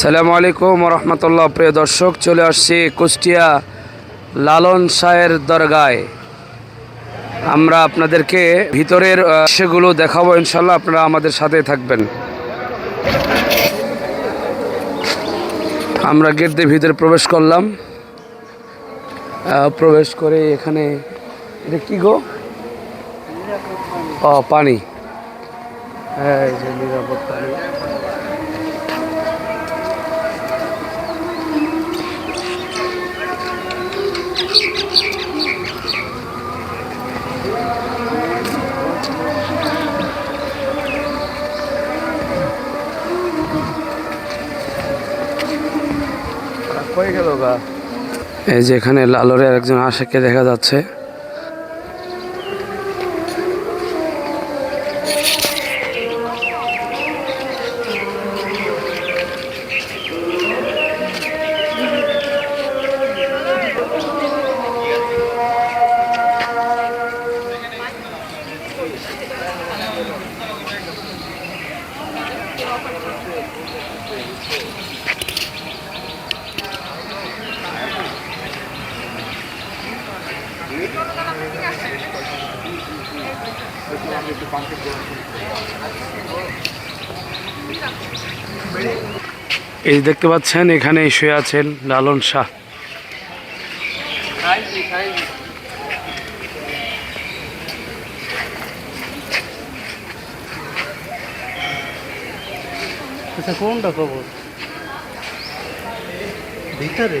সালামু আলাইকুম রহমতুল্লাহ প্রিয় দর্শক, চলে আসছি কুষ্টিয়া লালন শাহের দরগায়। আমরা আপনাদেরকে ভিতরের সেগুলো দেখাবো ইনশাল্লাহ আপনারা আমাদের সাথে থাকবেন। আমরা গেট দিয়ে ভিতরে প্রবেশ করলাম। প্রবেশ করে এখানে, এটা কি গো? ও, পানি। হ্যাঁ পানি এই যে এখানে লালরের একজন আশাকে দেখা যাচ্ছে। এই দেখতে পাচ্ছেন এখানে শুয়ে আছেন লালন শাহ। আচ্ছা কোনটা খবর? ভিতরে?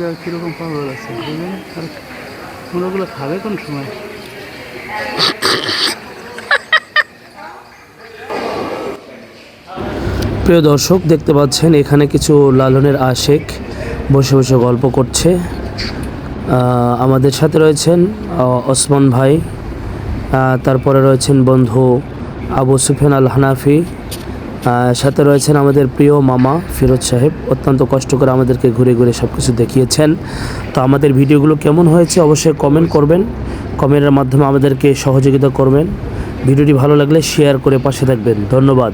যাওয়া কীরকম বুঝলেন? আর খাবে কোন সময়? প্রিয় দর্শক, দেখতে পাচ্ছেন, এখানে কিছু লালনের আশেক বসে বসে গল্প করছে। আমাদের সাথে রয়েছেন ওসমান ভাই তারপরে রয়েছেন বন্ধু আবু সুফিয়ান আল হানাফি সাথে রয়েছেন আমাদের প্রিয় মামা ফিরোজ সাহেব। অত্যন্ত কষ্ট করে আমাদেরকে ঘুরে ঘুরে সব কিছু দেখিয়েছেন। তো আমাদের ভিডিওগুলো কেমন হয়েছে অবশ্যই কমেন্ট করবেন। কমেন্টের মাধ্যমে আমাদেরকে সহযোগিতা করবেন। ভিডিওটি ভালো লাগলে শেয়ার করে পাশে থাকবেন। ধন্যবাদ।